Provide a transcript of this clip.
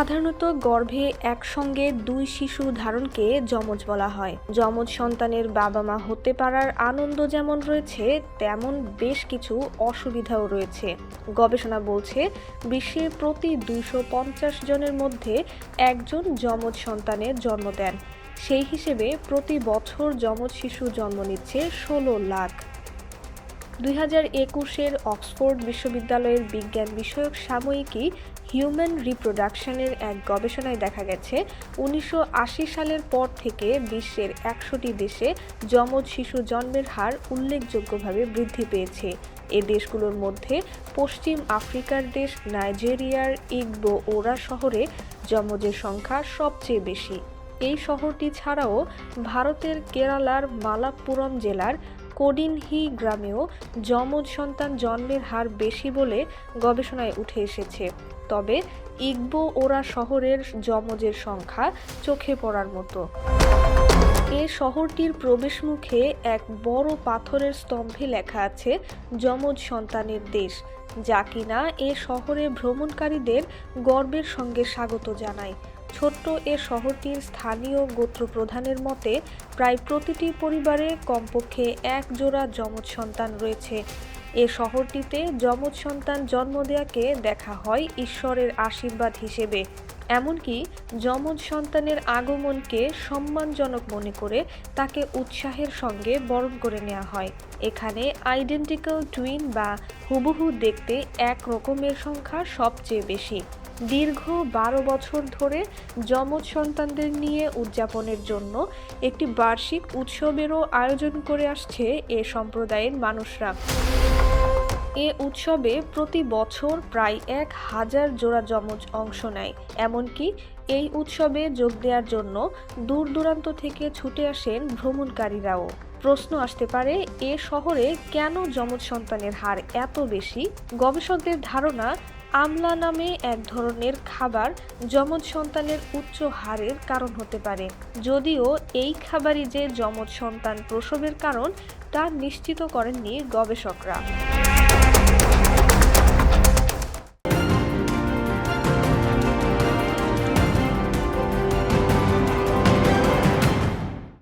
সাধারণত গর্ভে একসঙ্গে দুই শিশু ধারণকে যমজ বলা হয়। যমজ সন্তানের বাবা মা হতে পারার আনন্দ যেমন রয়েছে, তেমন বেশ কিছু অসুবিধাও রয়েছে। গবেষণা বলছে, বিশ্বে প্রতি দুইশো পঞ্চাশ জনের মধ্যে একজন যমজ সন্তানের জন্ম দেন। সেই হিসেবে প্রতি বছর যমজ শিশু জন্ম নিচ্ছে ষোলো লাখ। দুই হাজার একুশের অক্সফোর্ড বিশ্ববিদ্যালয়ের বিজ্ঞান বিষয়ক সাময়িকী হিউম্যান রিপ্রোডাকশনের এক গবেষণায় দেখা গেছে, উনিশশো আশি সালের পর থেকে বিশ্বের একশোটি দেশে যমজ শিশু জন্মের হার উল্লেখযোগ্যভাবে বৃদ্ধি পেয়েছে। এ দেশগুলোর মধ্যে পশ্চিম আফ্রিকার দেশ নাইজেরিয়ার ইগবো ওরা শহরে যমজের সংখ্যা সবচেয়ে বেশি। এই শহরটি ছাড়াও ভারতের কেরালার মালাপ্পুরম জেলার কোডিনহি গ্রামেও যমজ সন্তান জন্মের হার বেশি বলে গবেষণায় উঠে এসেছে। তবে ইগবো ওরা শহরের যমজের সংখ্যা চোখে পড়ার মতো। এ শহরটির প্রবেশমুখে এক বড় পাথরের স্তম্ভে লেখা আছে, যমজ সন্তানের দেশ যা কিনা এ শহরে ভ্রমণকারীদের গর্বের সঙ্গে স্বাগত জানায়। ছোট্ট এ শহরটির স্থানীয় গোত্রপ্রধানের মতে, প্রায় প্রতিটি পরিবারে কমপক্ষে এক জোড়া যমজ সন্তান রয়েছে। এ শহরটিতে যমজ সন্তান জন্ম দেয়াকে দেখা হয় ঈশ্বরের আশীর্বাদ হিসেবে। এমনকি যমজ সন্তানের আগমনকে সম্মানজনক মনে করে তাকে উৎসাহের সঙ্গে বরণ করে নেওয়া হয়। এখানে আইডেন্টিক্যাল টুইন বা হুবহু দেখতে এক রকমের সংখ্যা সবচেয়ে বেশি। দীর্ঘ বারো বছর ধরে যমজ সন্তানদের নিয়ে উদযাপনের জন্য একটি বার্ষিক উৎসবেরও আয়োজন করে আসছে এ সম্প্রদায়ের মানুষরা। এ উৎসবে প্রতি বছর প্রায় এক হাজার জোড়া যমজ অংশ নেয়। এমনকি এই উৎসবে যোগ দেওয়ার জন্য দূর দূরান্ত থেকে ছুটে আসেন ভ্রমণকারীরাও। প্রশ্ন আসতে পারে, এ শহরে কেন যমজ সন্তানের হার এত বেশি? গবেষকদের ধারণা আমলা নামে এক ধরনের খাবার যমজ সন্তানের উচ্চ হারের কারণ হতে পারে। যদিও এই খাবারই যে যমজ সন্তান প্রসবের কারণ, তা নিশ্চিত করেননি গবেষকরা।